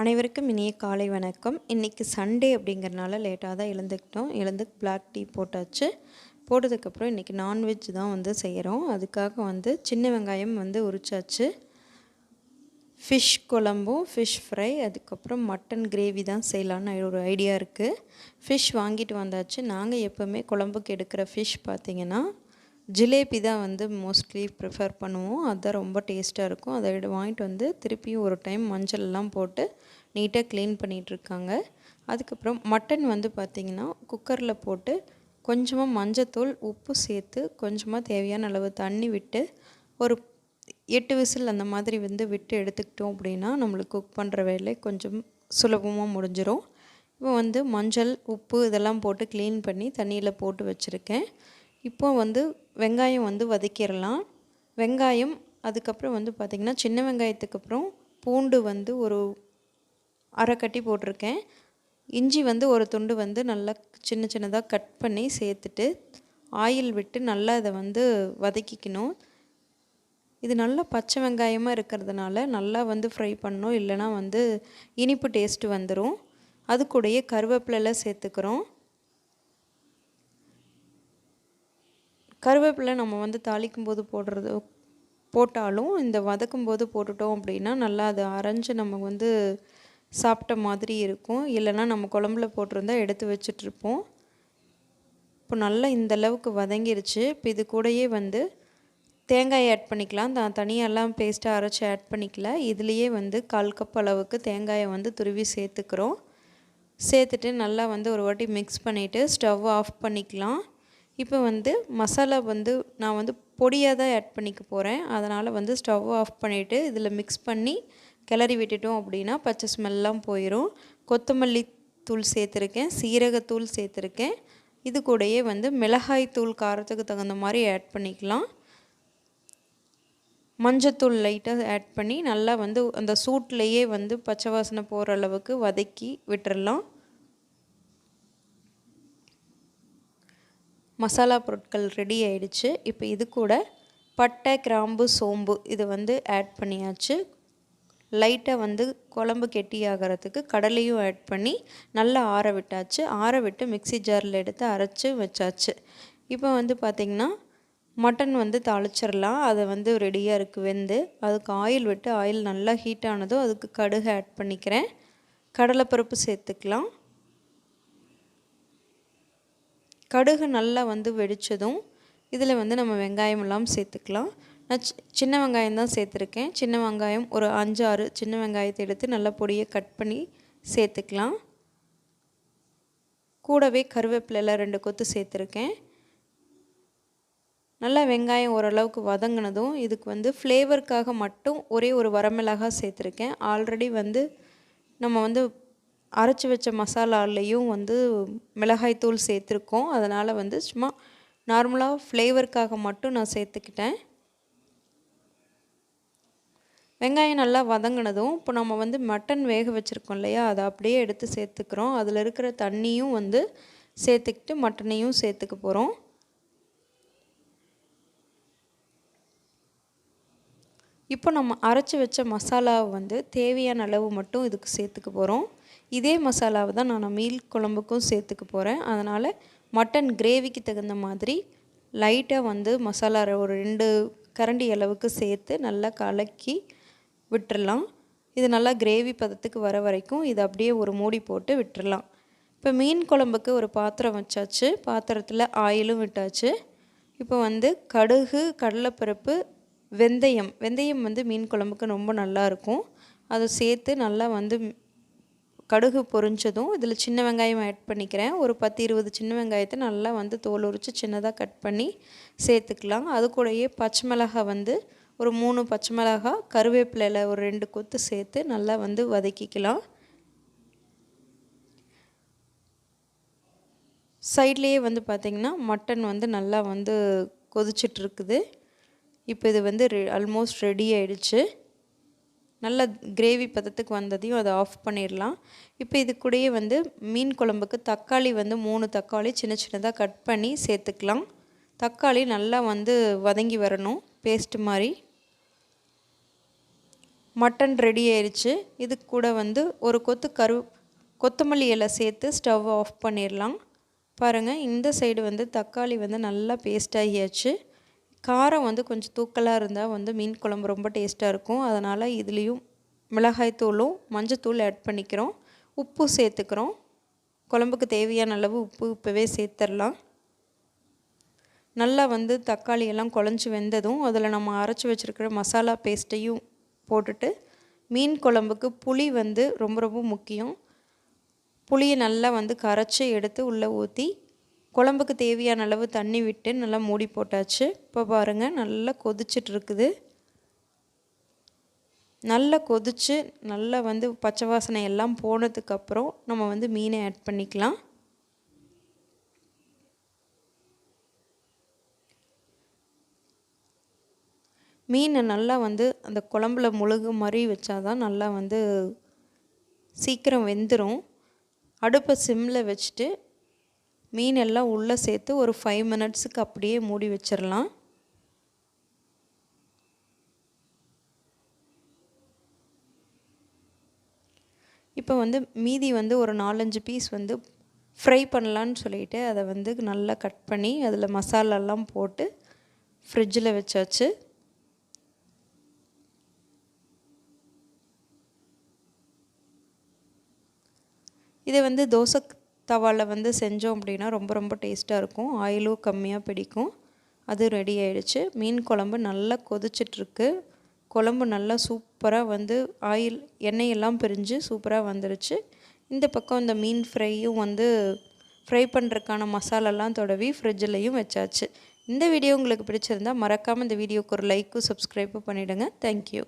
அனைவருக்கும் இனிய காலை வணக்கம். இன்றைக்கி சண்டே அப்படிங்கிறனால லேட்டாக தான் எழுந்துக்கிட்டோம். எழுந்து பிளாக் டீ போட்டாச்சு. போட்டதுக்கப்புறம் இன்றைக்கி நான்வெஜ் தான் வந்து செய்கிறோம் அதுக்காக வந்து சின்ன வெங்காயம் வந்து உரிச்சாச்சு. ஃபிஷ் குழம்பும் ஃபிஷ் ஃப்ரை அதுக்கப்புறம் மட்டன் கிரேவி தான் செய்யலான்னு ஒரு ஐடியா இருக்குது ஃபிஷ் வாங்கிட்டு வந்தாச்சு. நாங்கள் எப்போவுமே குழம்புக்கு எடுக்கிற ஃபிஷ் பார்த்திங்கன்னா ஜிலேபி தான் வந்து மோஸ்ட்லி ப்ரிஃபர் பண்ணுவோம். அதுதான் ரொம்ப டேஸ்ட்டாக இருக்கும். அதை வாங்கிட்டு வந்து திருப்பியும் ஒரு டைம் மஞ்சள்லாம் போட்டு நீட்டாக க்ளீன் பண்ணிகிட்ருக்காங்க அதுக்கப்புறம் மட்டன் வந்து பார்த்திங்கன்னா குக்கரில் போட்டு கொஞ்சமாக மஞ்சத்தூள் உப்பு சேர்த்து கொஞ்சமாக தேவையான அளவு தண்ணி விட்டு ஒரு எட்டு விசில் அந்த மாதிரி வந்து விட்டு எடுத்துக்கிட்டோம் அப்படின்னா நம்மளுக்கு குக் பண்ணுற வேலை கொஞ்சம் சுலபமாக முடிஞ்சிடும் இப்போ வந்து மஞ்சள் உப்பு இதெல்லாம் போட்டு க்ளீன் பண்ணி தண்ணியில் போட்டு வச்சுருக்கேன். இப்போ வந்து வெங்காயம் வந்து வதக்கிடலாம். வெங்காயம் அதுக்கப்புறம் வந்து பார்த்திங்கன்னா சின்ன வெங்காயத்துக்கு அப்புறம் பூண்டு வந்து ஒரு அரை கட்டி போட்டிருக்கேன். இஞ்சி வந்து ஒரு துண்டு வந்து நல்லா சின்ன சின்னதாக கட் பண்ணி சேர்த்துட்டு ஆயில் விட்டு நல்லா இதை வந்து வதக்கிக்கணும். இது நல்லா பச்சை வெங்காயமாக இருக்கிறதுனால நல்லா வந்து ஃப்ரை பண்ணணும். இல்லைனா வந்து இனிப்பு டேஸ்ட்டு வந்துடும் அது கூடயே கருவேப்பிலெல்லாம் சேர்த்துக்கிறோம். கருவேப்பிலை நம்ம வந்து தாளிக்கும் போது போடுறது போட்டாலும் இந்த வதக்கும் போது போட்டுட்டோம் அப்படின்னா நல்லா அது அரைஞ்சு நம்ம வந்து சாப்பிட்ட மாதிரி இருக்கும். இல்லைன்னா நம்ம குழம்புல போட்டிருந்தா எடுத்து வச்சிட்ருப்போம். இப்போ நல்லா இந்த அளவுக்கு வதங்கிருச்சு. இப்போ இது கூடயே வந்து தேங்காய் ஆட் பண்ணிக்கலாம். தான் தனியாலாம் பேஸ்ட்டாக அரைச்சி ஆட் பண்ணிக்கல. இதுலேயே வந்து கால் கப் அளவுக்கு தேங்காயை வந்து துருவி சேர்த்துக்கிறோம். சேர்த்துட்டு நல்லா வந்து ஒரு வாட்டி மிக்ஸ் பண்ணிவிட்டு ஸ்டவ் ஆஃப் பண்ணிக்கலாம். இப்போ வந்து மசாலா வந்து நான் வந்து பொடியாக தான் ஆட் பண்ணிக்க போகிறேன் அதனால் வந்து ஸ்டவ் ஆஃப் பண்ணிவிட்டு இதில் மிக்ஸ் பண்ணி கிளறி விட்டுட்டோம் அப்படின்னா பச்சை ஸ்மெல்லாம் போயிடும் கொத்தமல்லி தூள் சேர்த்துருக்கேன். சீரகத்தூள் சேர்த்துருக்கேன். இது கூடயே வந்து மிளகாய் தூள் காரத்துக்கு தகுந்த மாதிரி ஆட் பண்ணிக்கலாம். மஞ்சத்தூள் லைட்டாக ஆட் பண்ணி நல்லா வந்து அந்த சூட்லேயே வந்து பச்சை வாசனை போகிற அளவுக்கு வதக்கி விட்டுறலாம். மசாலா பொருட்கள் ரெடி ஆயிடுச்சு. இப்போ இது கூட பட்டை கிராம்பு சோம்பு இது வந்து ஆட் பண்ணியாச்சு. லைட்டாக வந்து குழம்பு கெட்டி ஆகிறதுக்கு கடலையும் ஆட் பண்ணி நல்லா ஆற விட்டாச்சு. ஆற விட்டு மிக்சி ஜாரில் எடுத்து அரைச்சி வச்சாச்சு. இப்போ வந்து பார்த்திங்கன்னா மட்டன் வந்து தாளிச்சிடலாம் அதை வந்து ரெடியாக இருக்குது வெந்து. அதுக்கு ஆயில் விட்டு ஆயில் நல்லா ஹீட் ஆனதும் அதுக்கு கடுகு ஆட் பண்ணிக்கிறேன். கடலைப்பருப்பு சேர்த்துக்கலாம். கடுகு நல்லா வந்து வெடித்ததும் இதில் வந்து நம்ம வெங்காயமெல்லாம் சேர்த்துக்கலாம். நான் சின்ன வெங்காயம் தான் சேர்த்துருக்கேன். சின்ன வெங்காயம் ஒரு அஞ்சு ஆறு சின்ன வெங்காயத்தை எடுத்து நல்லா பொடியை கட் பண்ணி சேர்த்துக்கலாம். கூடவே கருவேப்பிலையில் ரெண்டு கொத்து சேர்த்துருக்கேன். நல்லா வெங்காயம் ஓரளவுக்கு வதங்கினதும் இதுக்கு வந்து ஃப்ளேவருக்காக மட்டும் ஒரே ஒரு வரமிளகாய் சேர்த்துருக்கேன். ஆல்ரெடி வந்து நம்ம வந்து அரைச்சி வச்ச மசாலாலேயும் வந்து மிளகாய்த்தூள் சேர்த்துருக்கோம். அதனால் வந்து சும்மா நார்மலாக ஃப்ளேவருக்காக மட்டும் நான் சேர்த்துக்கிட்டேன். வெங்காயம் நல்லா வதங்கினதும் இப்போ நம்ம வந்து மட்டன் வேக வச்சுருக்கோம் இல்லையா அதை அப்படியே எடுத்து சேர்த்துக்கிறோம். அதில் இருக்கிற தண்ணியும் வந்து சேர்த்துக்கிட்டு மட்டனையும் சேர்த்துக்க போகிறோம் இப்போ நம்ம அரைச்சி வச்ச மசாலாவை வந்து தேவையான அளவு மட்டும் இதுக்கு சேர்த்துக்க போகிறோம் இதே மசாலாவை தான் நான் மீல் குழம்புக்கும் சேர்த்துக்க போகிறேன் அதனால் மட்டன் கிரேவிக்கு தகுந்த மாதிரி லைட்டாக வந்து மசாலா ஒரு ரெண்டு கரண்டி அளவுக்கு சேர்த்து நல்லா கலக்கி விட்டுடலாம் இது நல்லா கிரேவி பதத்துக்கு வர வரைக்கும் இது அப்படியே ஒரு மூடி போட்டு விட்டுறலாம். இப்போ மீன் குழம்புக்கு ஒரு பாத்திரம் வச்சாச்சு. பாத்திரத்தில் ஆயிலும் விட்டாச்சு. இப்போ வந்து கடுகு கடலைப்பருப்பு வெந்தயம். வெந்தயம் வந்து மீன் குழம்புக்கு ரொம்ப நல்லாயிருக்கும் அதை சேர்த்து நல்லா வந்து கடுகு பொரிஞ்சதும் இதில் சின்ன வெங்காயம் ஆட் பண்ணிக்கிறேன். ஒரு பத்து இருபது சின்ன வெங்காயத்தை நல்லா வந்து தோல் உரித்து சின்னதாக கட் பண்ணி சேர்த்துக்கலாம். அது கூடயே பச்சை மிளகாய் வந்து ஒரு மூணு பச்சை மிளகாய் கருவேப்பிலையில் ஒரு ரெண்டு கொத்து சேர்த்து நல்லா வந்து வதக்கிக்கலாம். சைட்லேயே வந்து பார்த்திங்கன்னா மட்டன் வந்து நல்லா வந்து கொதிச்சிட்ருக்குது இப்போ இது வந்து ரெ ஆல்மோஸ்ட் ரெடி ஆயிடுச்சு. நல்ல கிரேவி பதத்துக்கு வந்ததையும் அதை ஆஃப் பண்ணிடலாம். இப்போ இது கூடயே வந்து மீன் குழம்புக்கு தக்காளி வந்து மூணு தக்காளி சின்ன சின்னதாக கட் பண்ணி சேர்த்துக்கலாம். தக்காளி நல்லா வந்து வதங்கி வரணும் பேஸ்ட் மாதிரி. மட்டன் ரெடி ஆயிடுச்சு இது கூட வந்து ஒரு கொத்து கரு கொத்தமல்லி இலை சேர்த்து ஸ்டவ் ஆஃப் பண்ணிடலாம். பாருங்கள் இந்த சைடு வந்து தக்காளி வந்து நல்லா பேஸ்ட் ஆகியாச்சு. காரம் வந்து கொஞ்சம் தூக்கலாக இருந்தால் வந்து மீன் குழம்பு ரொம்ப டேஸ்ட்டாக இருக்கும். அதனால் இதுலேயும் மிளகாய்த்தூளும் மஞ்சத்தூள் ஆட் பண்ணிக்கிறோம். உப்பு சேர்த்துக்கிறோம். குழம்புக்கு தேவையான அளவு உப்பு இப்போவே சேர்த்துடலாம் நல்லா வந்து தக்காளி எல்லாம் குழஞ்சி வெந்ததும் அதில் நம்ம அரைச்சி வச்சுருக்கிற மசாலா பேஸ்ட்டையும் போட்டுட்டு மீன் குழம்புக்கு புளி வந்து ரொம்ப ரொம்ப முக்கியம். புளியை நல்லா வந்து கரைச்சி எடுத்து உள்ளே ஊற்றி குழம்புக்கு தேவையான அளவு தண்ணி விட்டு நல்லா மூடி போட்டாச்சு. இப்போ பாருங்கள் நல்லா கொதிச்சிட்ருக்குது. நல்லா கொதித்து நல்லா வந்து பச்சை வாசனை எல்லாம் போனதுக்கப்புறம் நம்ம வந்து மீனை ஆட் பண்ணிக்கலாம். மீனை நல்லா வந்து அந்த குழம்புல முழுகு மாதிரி வச்சாதான் நல்லா வந்து சீக்கிரம் வெந்துடும் அடுப்பை சிம்மில் வச்சுட்டு மீன் எல்லாம் உள்ளே சேர்த்து ஒரு ஃபைவ் மினிட்ஸுக்கு அப்படியே மூடி வச்சிடலாம். இப்போ வந்து மீதி வந்து ஒரு நாலஞ்சு பீஸ் வந்து ஃப்ரை பண்ணலான்னு சொல்லிட்டு அதை வந்து நல்லா கட் பண்ணி அதில் மசாலாலாம் போட்டு ஃப்ரிட்ஜில் வச்சாச்சு. இதை வந்து தோசை தவாவில் வந்து செஞ்சோம் அப்படின்னா ரொம்ப ரொம்ப டேஸ்ட்டாக இருக்கும். ஆயிலும் கம்மியாக பிடிக்கும். அது ரெடி ஆயிடுச்சு. மீன் குழம்பு நல்லா கொதிச்சிட்ருக்கு. குழம்பு நல்லா சூப்பராக வந்து ஆயில் எண்ணெயெல்லாம் பிரிஞ்சு சூப்பராக வந்துருச்சு. இந்த பக்கம் இந்த மீன் ஃப்ரையும் வந்து ஃப்ரை பண்ணுறதுக்கான மசாலாலாம் தொடவி ஃப்ரிட்ஜிலையும் வச்சாச்சு. இந்த வீடியோ உங்களுக்கு பிடிச்சிருந்தால் மறக்காமல் இந்த வீடியோக்கு ஒரு லைக்கும் சப்ஸ்கிரைப்பும் பண்ணிவிடுங்க தேங்க்யூ